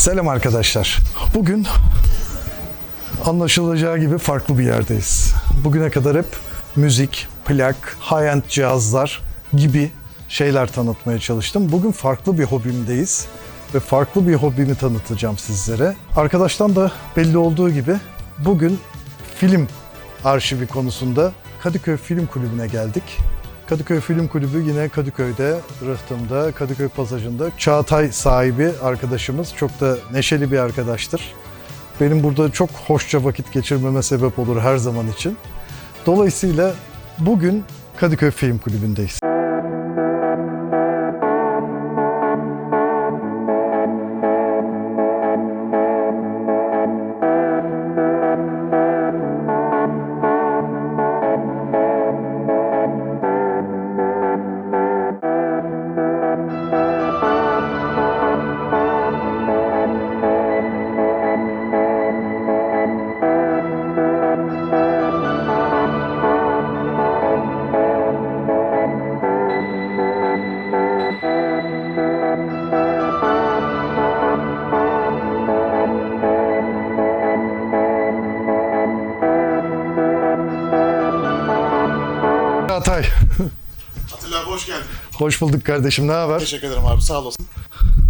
Selam arkadaşlar. Bugün anlaşılacağı gibi farklı bir yerdeyiz. Bugüne kadar hep müzik, plak, high-end cihazlar gibi şeyler tanıtmaya çalıştım. Bugün farklı bir hobimdeyiz ve farklı bir hobimi tanıtacağım sizlere. Arkadaştan da belli olduğu gibi bugün film arşivi konusunda Kadıköy Film Kulübü'ne geldik. Kadıköy Film Kulübü yine Kadıköy'de, Rıhtım'da, Kadıköy Pasajı'nda. Çağatay sahibi arkadaşımız. Çok da neşeli bir arkadaştır. Benim burada çok hoşça vakit geçirmeme sebep olur her zaman için. Dolayısıyla bugün Kadıköy Film Kulübü'ndeyiz. Çağatay, Atilla abi hoş geldin. hoş bulduk kardeşim. Ne haber? Teşekkür ederim abi sağ olasın.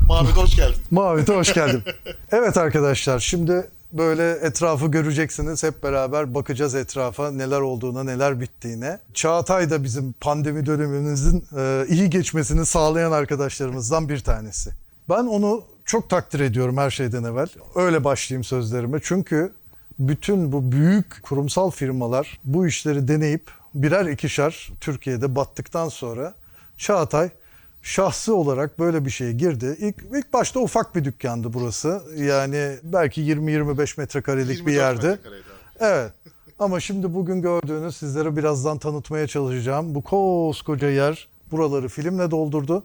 Mavi de hoş geldin. Mavit'e hoş geldin. Evet arkadaşlar şimdi böyle etrafı göreceksiniz. Hep beraber bakacağız etrafa neler olduğuna, neler bittiğine. Çağatay da bizim pandemi dönemimizin e, iyi geçmesini sağlayan arkadaşlarımızdan bir tanesi. Ben onu çok takdir ediyorum her şeyden evvel. Öyle başlayayım sözlerime. Çünkü bütün bu büyük kurumsal firmalar bu işleri deneyip birer ikişer Türkiye'de battıktan sonra Çağatay şahsı olarak böyle bir şeye girdi. İlk, ilk başta ufak bir dükkandı burası. Yani belki 20-25 metrekarelik bir 24 yerdi. Evet. Ama şimdi bugün gördüğünüz sizlere birazdan tanıtmaya çalışacağım. Bu koskoca yer buraları filmle doldurdu.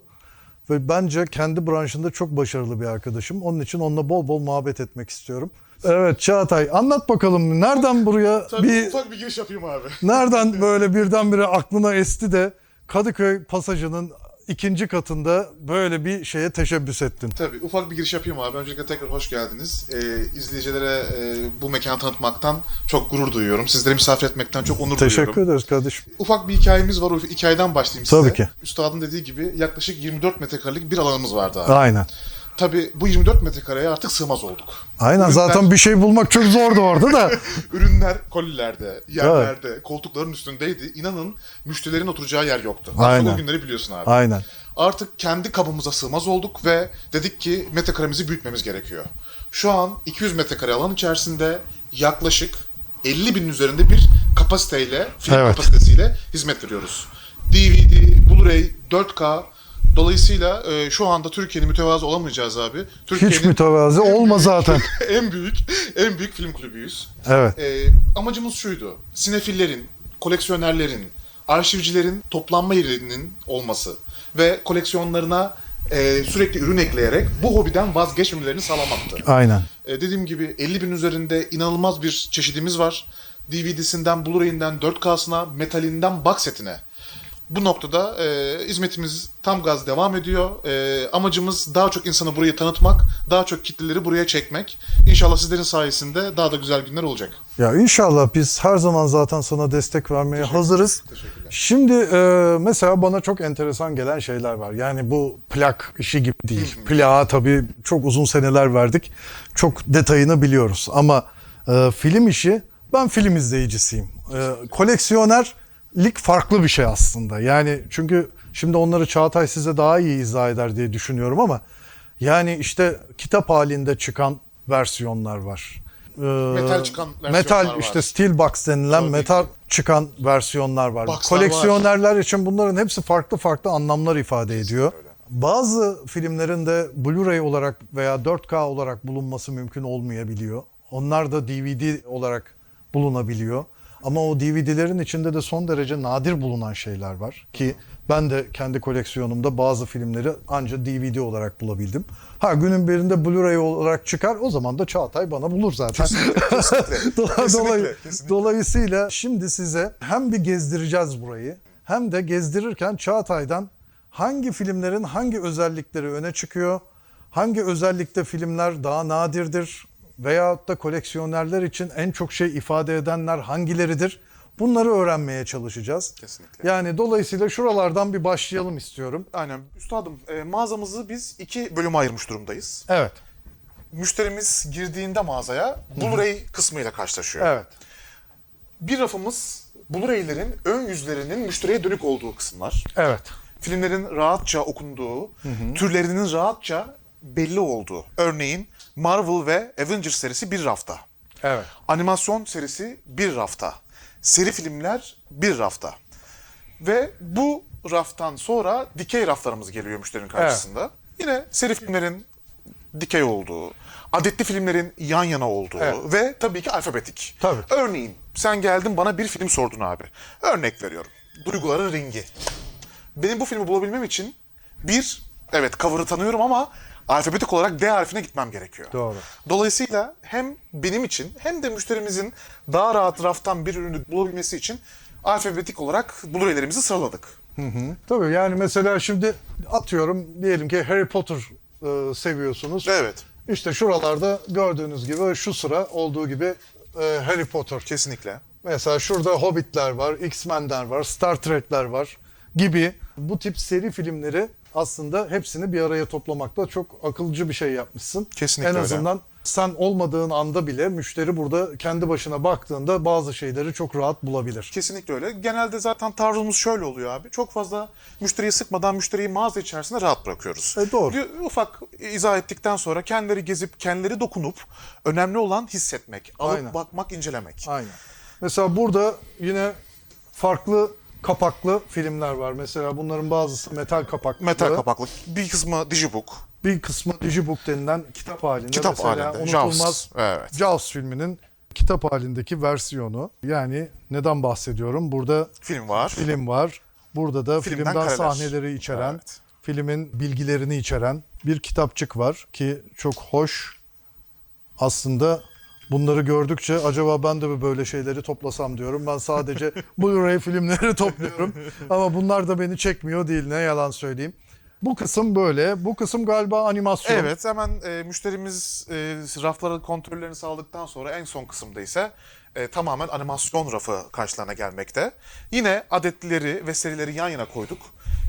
Ve bence kendi branşında çok başarılı bir arkadaşım. Onun için onunla bol bol muhabbet etmek istiyorum. Evet Çağatay anlat bakalım nereden buraya Tabii bir ufak bir giriş yapayım abi. nereden böyle birdenbire aklına esti de Kadıköy pasajının ikinci katında böyle bir şeye teşebbüs ettin. Tabii ufak bir giriş yapayım abi. Öncelikle tekrar hoş geldiniz. Ee, izleyicilere e, bu mekanı tanıtmaktan çok gurur duyuyorum. Sizleri misafir etmekten çok onur Teşekkür duyuyorum. ederiz kardeşim. Ufak bir hikayemiz var. O hikayeden başlayayım size. Tabii ki. Üstadın dediği gibi yaklaşık 24 metrekarelik bir alanımız vardı abi. Aynen. Tabii bu 24 metrekareye artık sığmaz olduk. Aynen Ürünler- zaten bir şey bulmak çok zordu orada da. Ürünler kolilerde, yerlerde, koltukların üstündeydi. İnanın müşterilerin oturacağı yer yoktu. Artık Aynen. o günleri biliyorsun abi. Aynen. Artık kendi kabımıza sığmaz olduk ve dedik ki metrekaremizi büyütmemiz gerekiyor. Şu an 200 metrekare alan içerisinde yaklaşık 50 binin üzerinde bir kapasiteyle, film Evet. kapasitesiyle hizmet veriyoruz. DVD, Blu-ray, 4K Dolayısıyla e, şu anda Türkiye'nin mütevazı olamayacağız abi. Türkiye'nin Hiç mütevazi en olma büyük- zaten. en büyük, en büyük film kulübüyüz. Evet. E, amacımız şuydu. Sinefillerin, koleksiyonerlerin, arşivcilerin toplanma yerinin olması ve koleksiyonlarına e, sürekli ürün ekleyerek bu hobiden vazgeçmemelerini sağlamaktı. Aynen. E, dediğim gibi 50 bin üzerinde inanılmaz bir çeşidimiz var. DVD'sinden, Blu-ray'inden, 4K'sına, metalinden box setine. Bu noktada e, hizmetimiz tam gaz devam ediyor. E, amacımız daha çok insanı burayı tanıtmak, daha çok kitleleri buraya çekmek. İnşallah sizlerin sayesinde daha da güzel günler olacak. Ya inşallah biz her zaman zaten sana destek vermeye hazırız. Teşekkürler. Şimdi e, mesela bana çok enteresan gelen şeyler var. Yani bu plak işi gibi değil. Plağa tabii çok uzun seneler verdik. Çok detayını biliyoruz. Ama e, film işi ben film izleyicisiyim. E, koleksiyonerlik farklı bir şey aslında. Yani çünkü şimdi onları Çağatay size daha iyi izah eder diye düşünüyorum ama yani işte kitap halinde çıkan versiyonlar var. E, Metal çıkan versiyonlar Metal var. işte steel box denilen Tabii metal çıkan versiyonlar var. Boxlar Koleksiyonerler için bunların hepsi farklı farklı anlamlar ifade ediyor. Bazı filmlerin de Blu-ray olarak veya 4K olarak bulunması mümkün olmayabiliyor. Onlar da DVD olarak bulunabiliyor. Ama o DVD'lerin içinde de son derece nadir bulunan şeyler var ki ben de kendi koleksiyonumda bazı filmleri ancak DVD olarak bulabildim. Ha günün birinde Blu-ray olarak çıkar o zaman da Çağatay bana bulur zaten. Kesinlikle. Dola- Kesinlikle, dolay- kesinlikle. Dolayısıyla şimdi size hem bir gezdireceğiz burayı hem de gezdirirken Çağatay'dan hangi filmlerin hangi özellikleri öne çıkıyor, hangi özellikte filmler daha nadirdir veyahut da koleksiyonerler için en çok şey ifade edenler hangileridir? Bunları öğrenmeye çalışacağız. Kesinlikle. Yani dolayısıyla şuralardan bir başlayalım istiyorum. Aynen. Üstadım e, mağazamızı biz iki bölüme ayırmış durumdayız. Evet. Müşterimiz girdiğinde mağazaya Blu-ray kısmıyla karşılaşıyor. Evet. Bir rafımız Blu-ray'lerin ön yüzlerinin müşteriye dönük olduğu kısımlar. Evet. Filmlerin rahatça okunduğu, türlerinin rahatça belli olduğu. Örneğin Marvel ve Avengers serisi bir rafta. Evet. Animasyon serisi bir rafta. Seri filmler bir rafta. Ve bu raftan sonra dikey raflarımız geliyor müşterinin karşısında. Yine seri filmlerin dikey olduğu, adetli filmlerin yan yana olduğu Evet. ve tabii ki alfabetik. Tabii. Örneğin sen geldin bana bir film sordun abi. Örnek veriyorum. Duyguların Ringi. Benim bu filmi bulabilmem için bir, evet cover'ı tanıyorum ama alfabetik olarak D harfine gitmem gerekiyor. Doğru. Dolayısıyla hem benim için hem de müşterimizin daha rahat raftan bir ürünü bulabilmesi için alfabetik olarak Blu-ray'lerimizi sıraladık. Tabii yani mesela şimdi atıyorum diyelim ki Harry Potter e, seviyorsunuz. Evet. İşte şuralarda gördüğünüz gibi şu sıra olduğu gibi e, Harry Potter. Kesinlikle. Mesela şurada Hobbitler var, X-Men'ler var, Star Trek'ler var gibi bu tip seri filmleri aslında hepsini bir araya toplamakta çok akılcı bir şey yapmışsın. Kesinlikle En öyle. azından sen olmadığın anda bile müşteri burada kendi başına baktığında bazı şeyleri çok rahat bulabilir. Kesinlikle öyle. Genelde zaten tarzımız şöyle oluyor abi. Çok fazla müşteriyi sıkmadan müşteriyi mağaza içerisinde rahat bırakıyoruz. E, doğru. Ufak izah ettikten sonra kendileri gezip, kendileri dokunup önemli olan hissetmek, alıp Aynen. bakmak, incelemek. Aynen. Mesela burada yine farklı kapaklı filmler var. Mesela bunların bazısı metal kapaklı. Metal kapaklı. Bir kısmı Digibook. Bir kısmı Digibook denilen kitap halinde. Kitap Mesela halinde. Unutulmaz Jaws. Evet. Jaws filminin kitap halindeki versiyonu. Yani neden bahsediyorum? Burada Film var. film var. Burada da Filmden filmden kareler. sahneleri içeren, Evet. filmin bilgilerini içeren bir kitapçık var ki çok hoş. Aslında bunları gördükçe acaba ben de böyle şeyleri toplasam diyorum. Ben sadece Blu-ray filmleri topluyorum. Ama bunlar da beni çekmiyor değil ne yalan söyleyeyim. Bu kısım böyle. Bu kısım galiba animasyon. Evet hemen e, müşterimiz e, rafların kontrollerini sağladıktan sonra en son kısımda ise e, tamamen animasyon rafı karşılarına gelmekte. Yine adetlileri ve serileri yan yana koyduk.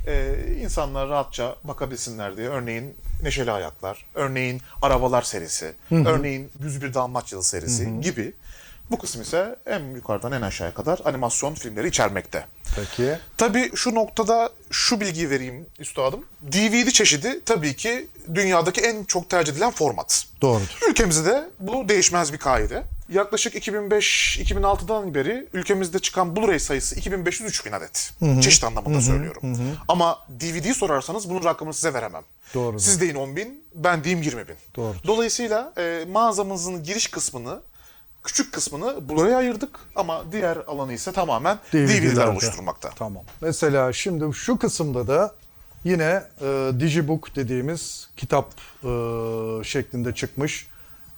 E, insanlar rahatça bakabilsinler diye. Örneğin Neşeli Hayatlar, örneğin Arabalar serisi, örneğin 101 Dalmaçyalı serisi gibi. Bu kısım ise en yukarıdan en aşağıya kadar animasyon filmleri içermekte. Peki. Tabii şu noktada şu bilgiyi vereyim üstadım. DVD çeşidi tabii ki dünyadaki en çok tercih edilen format. Doğrudur. Ülkemizde de bu değişmez bir kaide. Yaklaşık 2005-2006'dan beri ülkemizde çıkan Blu-ray sayısı 2500-3000 adet. Çeşit anlamında söylüyorum. Ama DVD sorarsanız bunun rakamını size veremem. Doğrudur. Siz deyin 10 bin, ben diyeyim 20 bin. Doğrudur. Dolayısıyla e, mağazamızın giriş kısmını, küçük kısmını Blu-ray'a ayırdık ama diğer alanı ise tamamen DVD'ler DVD'lerde. oluşturmakta. Tamam. Mesela şimdi şu kısımda da yine e, Digibook dediğimiz kitap e, şeklinde çıkmış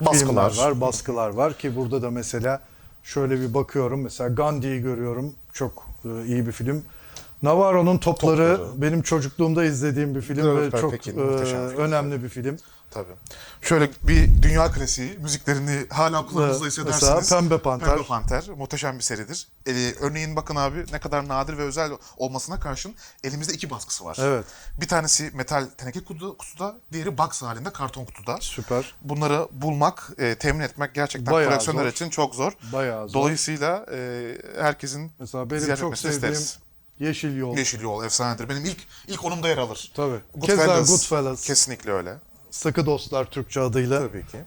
Baskılar. filmler var, baskılar var ki burada da mesela şöyle bir bakıyorum mesela Gandhi'yi görüyorum. Çok e, iyi bir film. Navarro'nun topları, Topları. benim çocukluğumda izlediğim bir film Evet, ve çok Pekin, e, muhteşem film. önemli bir film. Tabii. Şöyle bir dünya klasiği, müziklerini hala kulağınızda hissedersiniz. mesela Pembe Panter. Pembe Panter, muhteşem bir seridir. Ee, örneğin bakın abi ne kadar nadir ve özel olmasına karşın elimizde iki baskısı var. Evet. Bir tanesi metal teneke kutu, kutuda, diğeri box halinde karton kutuda. Süper. Bunları bulmak, e, temin etmek gerçekten Bayağı koleksiyoner zor. için çok zor. Bayağı zor. Dolayısıyla e, herkesin Mesela benim ziyaret çok etmesini sevdiğim isteriz. Yeşil Yol. Yeşil Yol efsanedir. Benim ilk ilk onumda yer alır. Tabii. Goodfellas. Keza Goodfellas. Kesinlikle öyle. Sıkı Dostlar Türkçe adıyla. Tabii ki.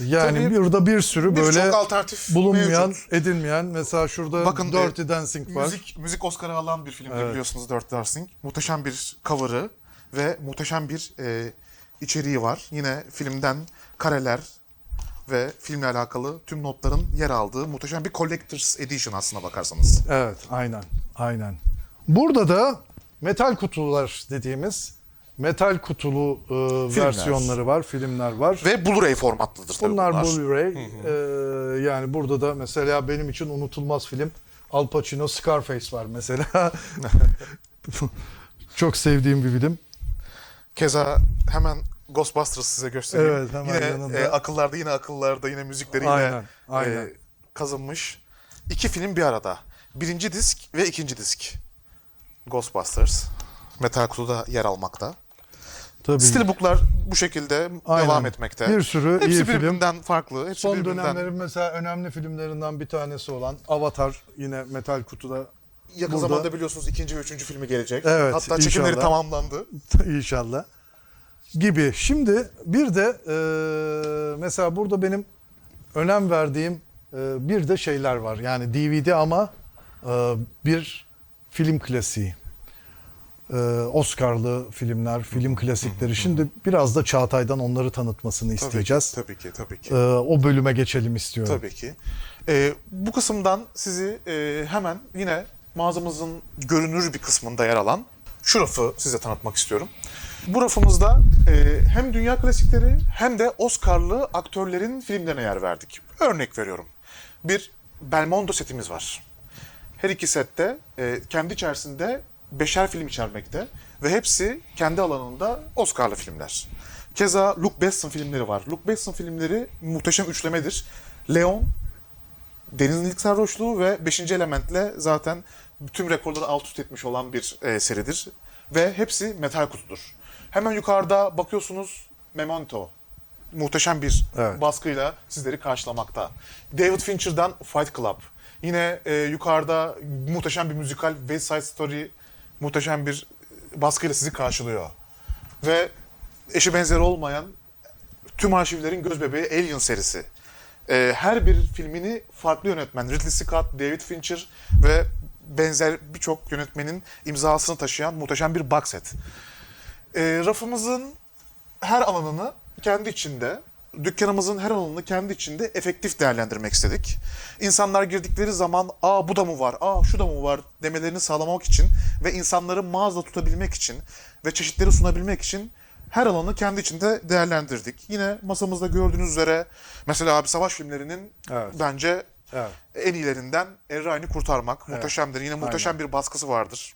Yani Tabii burada bir sürü birçok böyle alternatif bulunmayan, mevcut. edilmeyen mesela şurada Bakın, Dirty e, Dancing var. Müzik, müzik Oscar'ı alan bir filmdir Evet. biliyorsunuz Dirty Dancing. Muhteşem bir cover'ı ve muhteşem bir e, içeriği var. Yine filmden kareler ve filmle alakalı tüm notların yer aldığı muhteşem bir Collector's Edition aslına bakarsanız. Evet, aynen. Aynen. Burada da metal kutular dediğimiz metal kutulu e, versiyonları var, filmler var. Ve Blu-ray formatlıdır tabii bunlar, bunlar. Blu-ray. E, yani burada da mesela benim için unutulmaz film Al Pacino Scarface var mesela. Çok sevdiğim bir film. Keza hemen Ghostbusters size göstereyim. Evet, hemen yine yanında. e, akıllarda yine akıllarda yine müzikleri yine Aynen, aynen. e, kazınmış. İki film bir arada. Birinci disk ve ikinci disk. Ghostbusters. Metal kutuda yer almakta. Tabii. Steelbook'lar bu şekilde Aynen. devam etmekte. Bir sürü Hepsi iyi film. birbirinden farklı. Hepsi Son birbirinden dönemlerin mesela önemli filmlerinden bir tanesi olan Avatar yine metal kutuda yakın burada- zamanda biliyorsunuz ikinci ve üçüncü filmi gelecek. Evet, Hatta çekimleri inşallah. tamamlandı. inşallah gibi. Şimdi bir de e, mesela burada benim önem verdiğim e, bir de şeyler var. Yani DVD ama e, bir film klasiği. E, Oscar'lı filmler, film klasikleri. Şimdi biraz da Çağatay'dan onları tanıtmasını isteyeceğiz. Tabii ki, tabii ki. E, o bölüme geçelim istiyorum. Tabii ki. Ee, bu kısımdan sizi e, hemen yine mağazamızın görünür bir kısmında yer alan şu rafı size tanıtmak istiyorum. Bu rafımızda e, hem dünya klasikleri hem de Oscar'lı aktörlerin filmlerine yer verdik. Örnek veriyorum. Bir Belmondo setimiz var. Her iki sette e, kendi içerisinde beşer film içermekte ve hepsi kendi alanında Oscar'lı filmler. Keza Luc Besson filmleri var. Luc Besson filmleri muhteşem üçlemedir. Leon, Deniz'in ilk sarhoşluğu ve 5. elementle zaten tüm rekorları alt üst etmiş olan bir e, seridir. Ve hepsi metal kutudur. Hemen yukarıda bakıyorsunuz Memento. Muhteşem bir Evet. baskıyla sizleri karşılamakta. David Fincher'dan Fight Club. Yine e, yukarıda muhteşem bir müzikal West Side Story muhteşem bir baskıyla sizi karşılıyor. Ve eşi benzeri olmayan tüm arşivlerin göz bebeği Alien serisi. Ee, her bir filmini farklı yönetmen Ridley Scott, David Fincher ve benzer birçok yönetmenin imzasını taşıyan muhteşem bir box set. Ee, rafımızın her alanını kendi içinde, dükkanımızın her alanını kendi içinde efektif değerlendirmek istedik. İnsanlar girdikleri zaman aa bu da mı var, aa şu da mı var demelerini sağlamak için ve insanları mağazada tutabilmek için ve çeşitleri sunabilmek için her alanı kendi içinde değerlendirdik. Yine masamızda gördüğünüz üzere mesela abi savaş filmlerinin Evet. bence Evet. en iyilerinden Errani Kurtarmak muhteşemdir. Yine muhteşem bir baskısı vardır.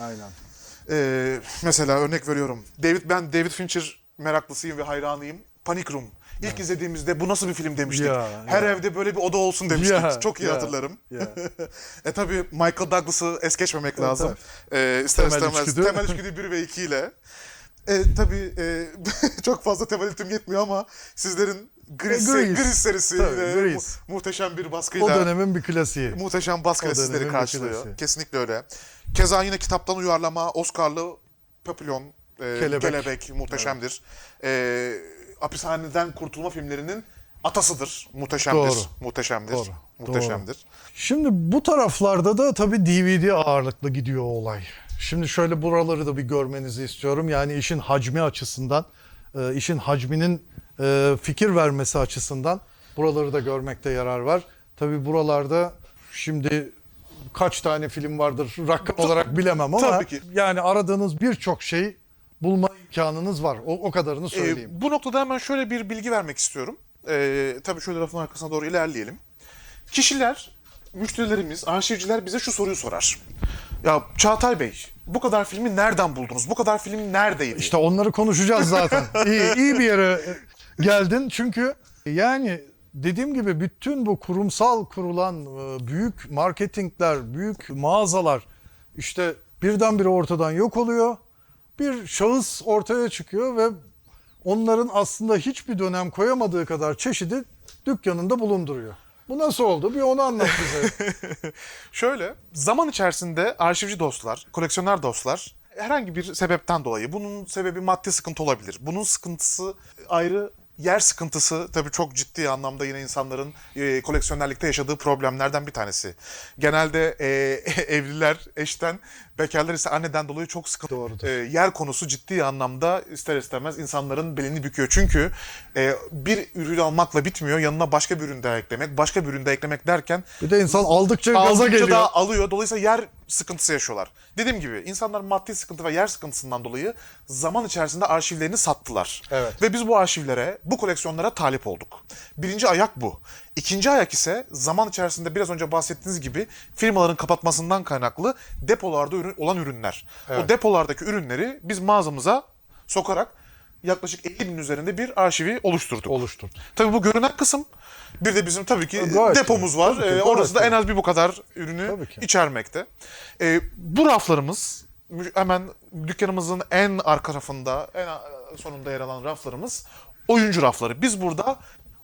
Aynen. Ee, mesela örnek veriyorum. David ben David Fincher meraklısıyım ve hayranıyım. Panic Room. İlk izlediğimizde bu nasıl bir film demiştik. Ya, Her ya. evde böyle bir oda olsun demiştik. Ya, Çok iyi ya, hatırlarım. ya. e tabi Michael Douglas'ı es geçmemek Evet, lazım. Ee, ister Temel istemez içgüdü. temel içgüdü 1 ve 2 ile. E, tabii e, çok fazla temel itim yetmiyor ama sizlerin Gris, E. Gris serisi Tabii, Grease. mu- muhteşem bir baskıyla O dönemin bir klasiği. muhteşem baskıyla sizleri karşılıyor. klasiği. Kesinlikle öyle. Keza yine kitaptan uyarlama Oscar'lı Papillon, e, Kelebek. Kelebek, muhteşemdir. E, hapishaneden kurtulma filmlerinin atasıdır. Muhteşemdir. Doğru. Muhteşemdir. Doğru. Muhteşemdir. Şimdi bu taraflarda da tabii DVD ağırlıklı gidiyor olay. Şimdi şöyle buraları da bir görmenizi istiyorum. Yani işin hacmi açısından, e, işin hacminin e, fikir vermesi açısından buraları da görmekte yarar var. Tabii buralarda şimdi kaç tane film vardır rakam olarak bilemem ama Tabii ki. yani aradığınız birçok şey bulma imkanınız var. O, o kadarını E, söyleyeyim. bu noktada hemen şöyle bir bilgi vermek istiyorum. E, tabii şöyle lafın arkasına doğru ilerleyelim. Kişiler, müşterilerimiz, arşivciler bize şu soruyu sorar. Ya Çağatay Bey, bu kadar filmi nereden buldunuz? Bu kadar film neredeydi? İşte onları konuşacağız zaten. iyi, iyi bir yere geldin çünkü yani dediğim gibi bütün bu kurumsal kurulan e, büyük marketingler, büyük mağazalar işte birdenbire ortadan yok oluyor. Bir şahıs ortaya çıkıyor ve onların aslında hiçbir dönem koyamadığı kadar çeşidi dükkanında bulunduruyor. Bu nasıl oldu? Bir onu anlat bize. Şöyle, zaman içerisinde arşivci dostlar, koleksiyoner dostlar herhangi bir sebepten dolayı, bunun sebebi maddi sıkıntı olabilir. Bunun sıkıntısı ayrı, yer sıkıntısı tabii çok ciddi anlamda yine insanların e, koleksiyonerlikte yaşadığı problemlerden bir tanesi. Genelde e, evliler eşten, bekarlar ise anneden dolayı çok sıkıntı. Doğrudur. E, yer konusu ciddi anlamda ister istemez insanların belini büküyor. Çünkü e, bir ürün almakla bitmiyor, yanına başka bir ürün daha eklemek, başka bir ürün daha eklemek derken Bir de insan aldıkça gaza aldıkça geliyor. da alıyor. Dolayısıyla yer sıkıntısı yaşıyorlar. Dediğim gibi insanlar maddi sıkıntı ve yer sıkıntısından dolayı zaman içerisinde arşivlerini sattılar. Evet. Ve biz bu arşivlere, bu koleksiyonlara talip olduk. Birinci ayak bu. İkinci ayak ise zaman içerisinde biraz önce bahsettiğiniz gibi firmaların kapatmasından kaynaklı depolarda ürün, olan ürünler. Evet. O depolardaki ürünleri biz mağazamıza sokarak yaklaşık 50 bin üzerinde bir arşivi oluşturduk. Oluştur. Tabii bu görünen kısım. Bir de bizim tabii ki Gayet depomuz var. Tabii ki, Ee, orası da en az bir bu kadar ürünü içermekte. Ee, bu raflarımız hemen dükkanımızın en arka rafında, en sonunda yer alan raflarımız oyuncu rafları. Biz burada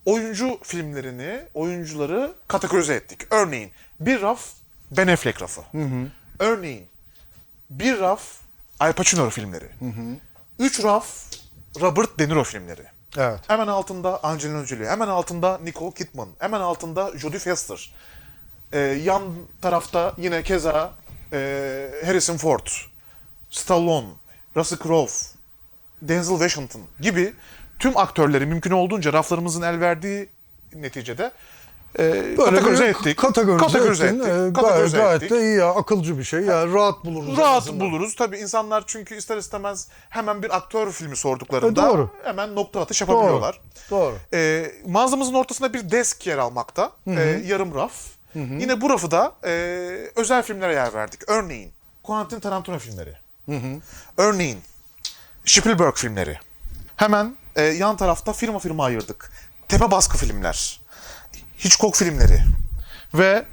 oyuncu filmlerini, oyuncuları kategorize ettik. Örneğin bir raf Ben Affleck rafı. Örneğin bir raf Al Pacino filmleri. Üç raf Robert De Niro filmleri. Evet. Hemen altında Angelina Jolie, hemen altında Nicole Kidman, hemen altında Jodie Foster. Ee, yan tarafta yine keza e, Harrison Ford, Stallone, Russell Crowe, Denzel Washington gibi tüm aktörleri mümkün olduğunca raflarımızın el verdiği neticede e, kategorize ettik. Kategorize, Kategorize ettin. ettik. Gayet, Kategorize gayet ettik. de iyi ya. Akılcı bir şey. Ya rahat buluruz. Rahat buluruz. Tabii insanlar çünkü ister istemez hemen bir aktör filmi sorduklarında E, doğru. hemen nokta atış Doğru. yapabiliyorlar. Doğru. Ee, mağazamızın ortasında bir desk yer almakta. Ee, yarım raf. Yine bu rafı da e, özel filmlere yer verdik. Örneğin Quentin Tarantino filmleri. Örneğin Spielberg filmleri. Hemen e, yan tarafta firma firma ayırdık. Tepe baskı filmler. Hitchcock filmleri. Ve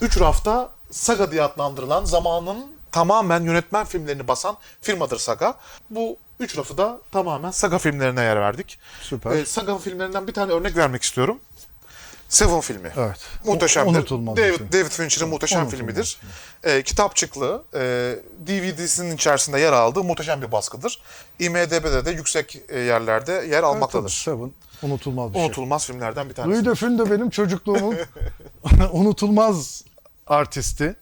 üç rafta Saga diye adlandırılan zamanın tamamen yönetmen filmlerini basan firmadır Saga. Bu üç rafı da tamamen Saga filmlerine yer verdik. Süper. Ee, Saga filmlerinden bir tane örnek vermek istiyorum. Seven filmi. Evet. Muhteşemdir. Unutulmaz David. David Fincher'ın muhteşem Unutulmaz filmidir. Ee, kitapçıklı, e, DVD'sinin içerisinde yer aldığı muhteşem bir baskıdır. IMDB'de de yüksek e, yerlerde yer Evet, almaktadır. Seven. Unutulmaz bir şey. Unutulmaz filmlerden bir tanesi. Louis de Funès de benim çocukluğumun unutulmaz artisti.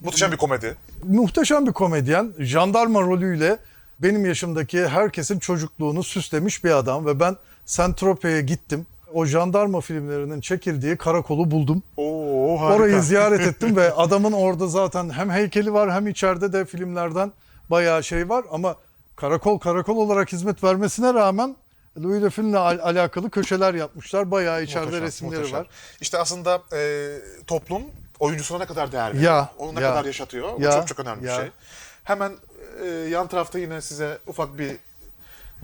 Muhteşem bir komedi. Muhteşem bir komedyen. Jandarma rolüyle benim yaşımdaki herkesin çocukluğunu süslemiş bir adam ve ben Saint-Tropez'e gittim. O jandarma filmlerinin çekildiği karakolu buldum. Oo harika. Orayı ziyaret ettim ve adamın orada zaten hem heykeli var hem içeride de filmlerden bayağı şey var ama karakol karakol olarak hizmet vermesine rağmen Louis Funès'le al- alakalı köşeler yapmışlar. Bayağı içeride Muhteşem, resimleri muhteşem. var. İşte aslında e, toplum oyuncusuna ne kadar değer veriyor, Ya, onu ne ya, kadar yaşatıyor, ya, o çok çok önemli ya. bir şey. Hemen e, yan tarafta yine size ufak bir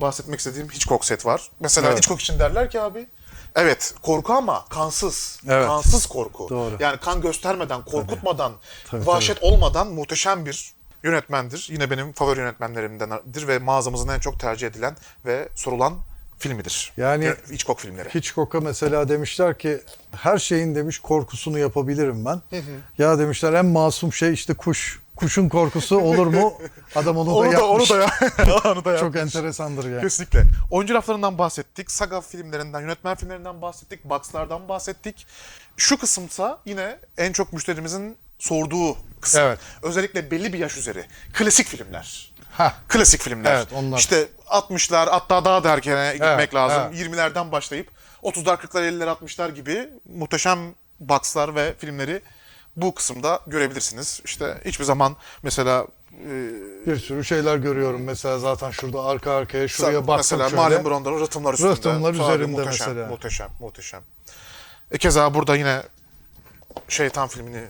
bahsetmek istediğim Hitchcock set var. Mesela Evet. Hitchcock için derler ki abi, evet korku ama kansız, Evet. kansız korku. Doğru. Yani kan göstermeden, korkutmadan, Tabii, vahşet olmadan muhteşem bir yönetmendir. Yine benim favori yönetmenlerimdendir ve mağazamızın en çok tercih edilen ve sorulan filmidir. Yani- Hitchcock filmleri. Hitchcock'a mesela demişler ki her şeyin demiş korkusunu yapabilirim ben. Ya demişler en masum şey işte kuş. Kuşun korkusu olur mu? Adam onu, da Onu da, yapmış. onu da, ya- onu da Çok yapmış. enteresandır yani. Kesinlikle. Oyuncu raflarından bahsettik, saga filmlerinden, yönetmen filmlerinden bahsettik, boxlardan bahsettik. Şu kısımsa yine en çok müşterimizin sorduğu kısım. Evet. Özellikle belli bir yaş üzeri. Klasik filmler. Hah. Klasik filmler. Evet, onlar. İşte 60'lar hatta daha da erkene gitmek Evet, lazım. evet. 20'lerden başlayıp 30'lar, 40'lar, 50'ler, 60'lar gibi muhteşem boxlar ve filmleri bu kısımda görebilirsiniz. İşte hiçbir zaman mesela e, Bir sürü şeyler görüyorum mesela zaten şurada arka arkaya şuraya baktım mesela şöyle. Marlon Brando'nun rıhtımlar üstünde. Rıhtımlar üzerinde muhteşem, mesela. Muhteşem, muhteşem. E keza burada yine Şeytan filmini,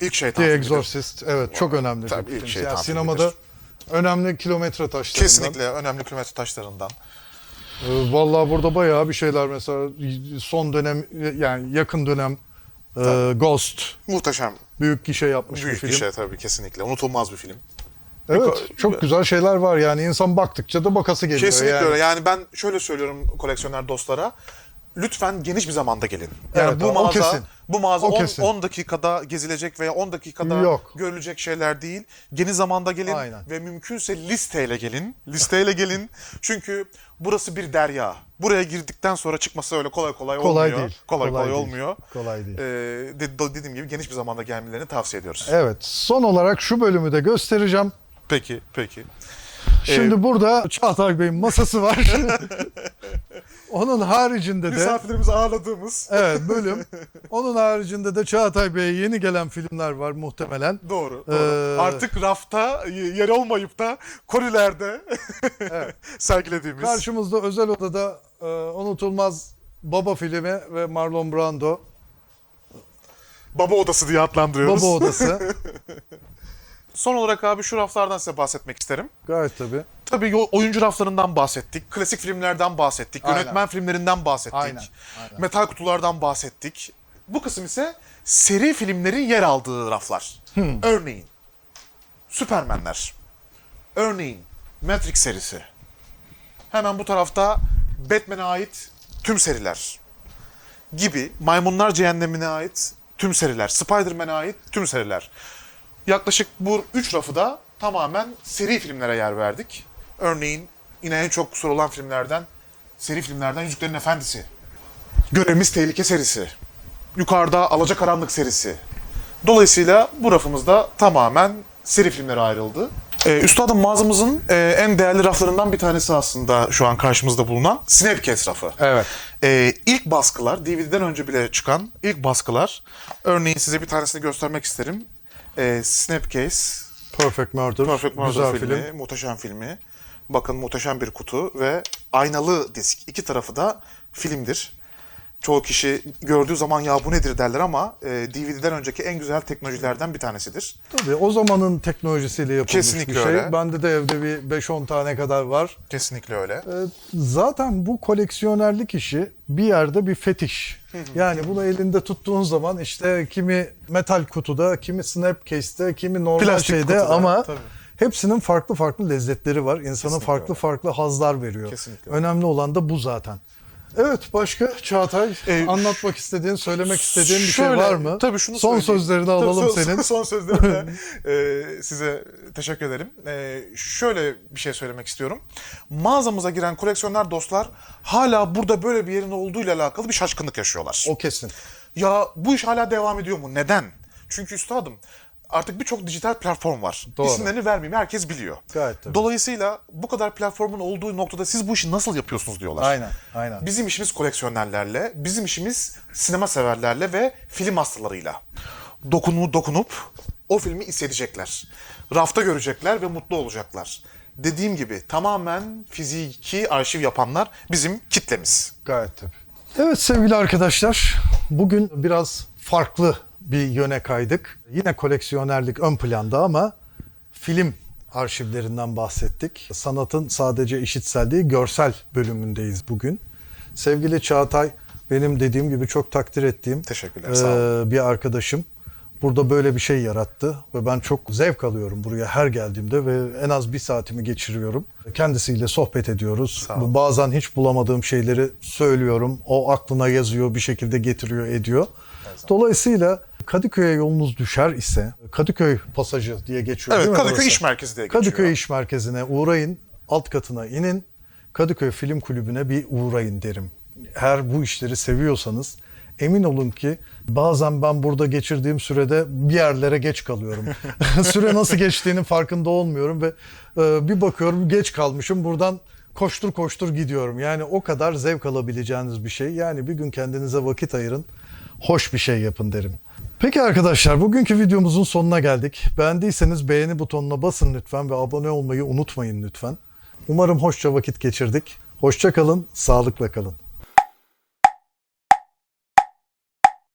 ilk Şeytan The filmidir. Exorcist evet çok önemli Tabii, bir ilk film. şeytan Ya filmidir. sinemada önemli kilometre taşlarından. Kesinlikle önemli kilometre taşlarından. Ee, Vallahi burada bayağı bir şeyler mesela son dönem yani yakın dönem e, Ghost Muhteşem, büyük gişe yapmış büyük bir film. bir şey tabii kesinlikle. Unutulmaz bir film. Evet çok güzel şeyler var yani insan baktıkça da bakası geliyor. Kesinlikle yani. öyle. Yani ben şöyle söylüyorum koleksiyoner dostlara. Lütfen geniş bir zamanda gelin. Yani Evet, bu o mağaza kesin. bu mağaza O 10, kesin. 10 dakikada gezilecek veya 10 dakikada Yok. görülecek şeyler değil. Geniş zamanda gelin Aynen. ve mümkünse listeyle gelin. Listeyle gelin. Çünkü burası bir derya. Buraya girdikten sonra çıkması öyle kolay kolay, Kolay olmuyor. değil. Kolay kolay, değil. olmuyor. Kolay değil. Ee, de- dediğim gibi geniş bir zamanda gelmelerini tavsiye ediyoruz. Evet son olarak şu bölümü de göstereceğim. Peki, peki. Şimdi Ee, burada Çağatay Bey'in masası var. Onun haricinde de Misafirlerimizi ağırladığımız evet bölüm. Onun haricinde de Çağatay Bey'e yeni gelen filmler var muhtemelen. Doğru. doğru. Ee, Artık rafta yer olmayıp da kolilerde sergilediğimiz. Karşımızda özel odada e, unutulmaz Baba filmi ve Marlon Brando Baba odası diye adlandırıyoruz. Baba odası. Son olarak abi şu raflardan size bahsetmek isterim. Gayet tabii. Tabii oyuncu raflarından bahsettik, klasik filmlerden bahsettik, Aynen. yönetmen filmlerinden bahsettik, Aynen, aynen. metal kutulardan bahsettik. Bu kısım ise seri filmlerin yer aldığı raflar. Hmm. Örneğin Süpermenler, örneğin Matrix serisi. Hemen bu tarafta Batman'e ait tüm seriler gibi Maymunlar Cehennemine ait tüm seriler, Spider-Man'e ait tüm seriler. Yaklaşık bu üç rafı da tamamen seri filmlere yer verdik. Örneğin yine en çok sorulan filmlerden, seri filmlerden Yüzüklerin Efendisi. Görevimiz Tehlike serisi. Yukarıda Alacakaranlık serisi. Dolayısıyla bu rafımızda tamamen seri filmlere ayrıldı. Ee, Üstadım mağazamızın e, en değerli raflarından bir tanesi aslında şu an karşımızda bulunan Snapcase rafı. Evet. Ee, ilk baskılar, DVD'den önce bile çıkan ilk baskılar. Örneğin size bir tanesini göstermek isterim. Ee, Snapcase, Perfect Murder. Perfect Murder Güzel filmi, film. muhteşem filmi. Bakın muhteşem bir kutu ve aynalı disk. İki tarafı da filmdir. Çoğu kişi gördüğü zaman ya bu nedir derler ama e, DVD'den önceki en güzel teknolojilerden bir tanesidir. Tabii o zamanın teknolojisiyle yapılmış Kesinlikle bir şey. öyle. Bende de evde bir 5-10 tane kadar var. Kesinlikle öyle. Ee, Zaten bu koleksiyonerlik işi bir yerde bir fetiş. Yani bunu elinde tuttuğun zaman işte kimi metal kutuda, kimi snapcase'te, kimi normal Plastik şeyde kutuda, ama tabii. hepsinin farklı farklı lezzetleri var. İnsana Kesinlikle farklı öyle. farklı hazlar veriyor. Kesinlikle. Önemli olan da bu zaten. Evet başka Çağatay Ee, anlatmak istediğin, söylemek istediğin bir Şöyle, şey var mı? Tabii şunu Son söyleyeyim. sözlerini Tabii alalım son, senin. Son sözlerimle e, size teşekkür ederim. E, şöyle bir şey söylemek istiyorum. Mağazamıza giren koleksiyoner dostlar hala burada böyle bir yerin olduğuyla alakalı bir şaşkınlık yaşıyorlar. O kesin. Ya bu iş hala devam ediyor mu? Neden? Çünkü üstadım artık birçok dijital platform var. Doğru. İsimlerini vermeyeyim herkes biliyor. Gayet tabii. Dolayısıyla bu kadar platformun olduğu noktada siz bu işi nasıl yapıyorsunuz diyorlar. Aynen, aynen. Bizim işimiz koleksiyonerlerle, bizim işimiz sinema severlerle ve film hastalarıyla. Dokunu dokunup o filmi hissedecekler. Rafta görecekler ve mutlu olacaklar. Dediğim gibi tamamen fiziki arşiv yapanlar bizim kitlemiz. Gayet tabii. Evet sevgili arkadaşlar, bugün biraz farklı bir yöne kaydık. Yine koleksiyonerlik ön planda ama film arşivlerinden bahsettik. Sanatın sadece işitsel değil, görsel bölümündeyiz bugün. Sevgili Çağatay, benim dediğim gibi çok takdir ettiğim Teşekkürler, sağ olun. eee, bir arkadaşım. Burada böyle bir şey yarattı ve ben çok zevk alıyorum buraya her geldiğimde ve en az bir saatimi geçiriyorum. Kendisiyle sohbet ediyoruz. Bazen hiç bulamadığım şeyleri söylüyorum. O aklına yazıyor, bir şekilde getiriyor, ediyor. Dolayısıyla Kadıköy'e yolunuz düşer ise Kadıköy pasajı diye geçiyor Evet değil mi Kadıköy burası? İş Merkezi diye geçiyor. Kadıköy İş Merkezi'ne uğrayın, alt katına inin. Kadıköy Film Kulübü'ne bir uğrayın derim. Eğer bu işleri seviyorsanız emin olun ki bazen ben burada geçirdiğim sürede bir yerlere geç kalıyorum. Süre nasıl geçtiğinin farkında olmuyorum ve e, bir bakıyorum geç kalmışım. Buradan koştur koştur gidiyorum. Yani o kadar zevk alabileceğiniz bir şey. Yani bir gün kendinize vakit ayırın. Hoş bir şey yapın derim. Peki arkadaşlar bugünkü videomuzun sonuna geldik. Beğendiyseniz beğeni butonuna basın lütfen ve abone olmayı unutmayın lütfen. Umarım hoşça vakit geçirdik. Hoşça kalın, sağlıkla kalın.